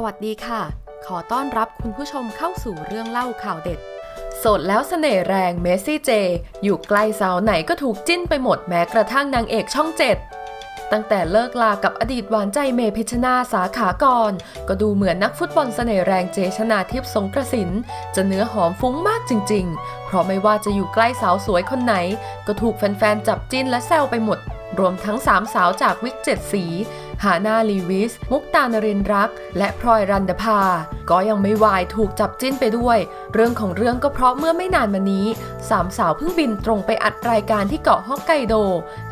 สวัสดีค่ะ ขอต้อนรับคุณผู้ชมเข้าสู่เรื่องเล่าข่าวเด็ด โสดแล้วเสน่ห์แรงเมสซี่เจ อยู่ใกล้สาวไหนก็ถูกจิ้นไปหมดแม้กระทั่งนางเอกช่องเจ็ดตั้งแต่เลิกลากับอดีตหวานใจเมพิชนาสาขากร ก็ดูเหมือนนักฟุตบอลเสน่ห์แรงเจชนาทิพย์สงกระสิน จะเนื้อหอมฟุ้งมากจริง ๆ เพราะไม่ว่าจะอยู่ใกล้สาวสวยคนไหน ก็ถูกแฟนๆ จับจิ้นและแซวไปหมด รวมทั้งสามสาวจากวิกเจ็ดสี ฮานาลีวิส มุกตานรินรัก และพลอยรันดภา ก็ยังไม่วายถูกจับจิ้นไปด้วย เรื่องของเรื่องก็เพราะเมื่อไม่นานมานี้ สามสาวเพิ่งบินตรงไปอัดรายการที่เกาะฮอกไกโด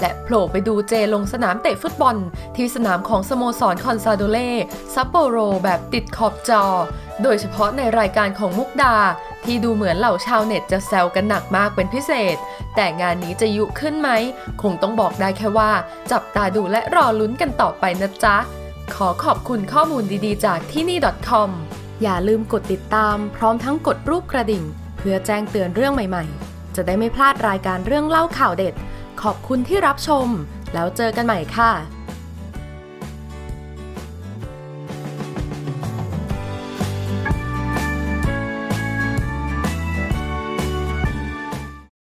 และโผล่ไปดูเจลงสนามเตะฟุตบอล ที่สนามของสโมสรคอนซาโดเล่ซัปโปโรแบบติดขอบจอ โดยเฉพาะในรายการของมุกดา ที่ดูเหมือนเหล่าชาวเน็ตจะแซวกันหนักมากเป็นพิเศษ แต่งานนี้จะยุขึ้นไหม คงต้องบอกได้แค่ว่า จับตาดูและรอลุ้นกันต่อไปนะจ๊ะ ขอขอบคุณข้อมูลดีๆ จากที่นี่ .com อย่าลืมกดติดตาม พร้อมทั้งกดรูปกระดิ่ง เพื่อแจ้งเตือนเรื่องใหม่ๆ จะได้ไม่พลาดรายการเรื่องเล่าข่าวเด็ด ขอบคุณที่รับชม แล้วเจอกันใหม่ค่ะ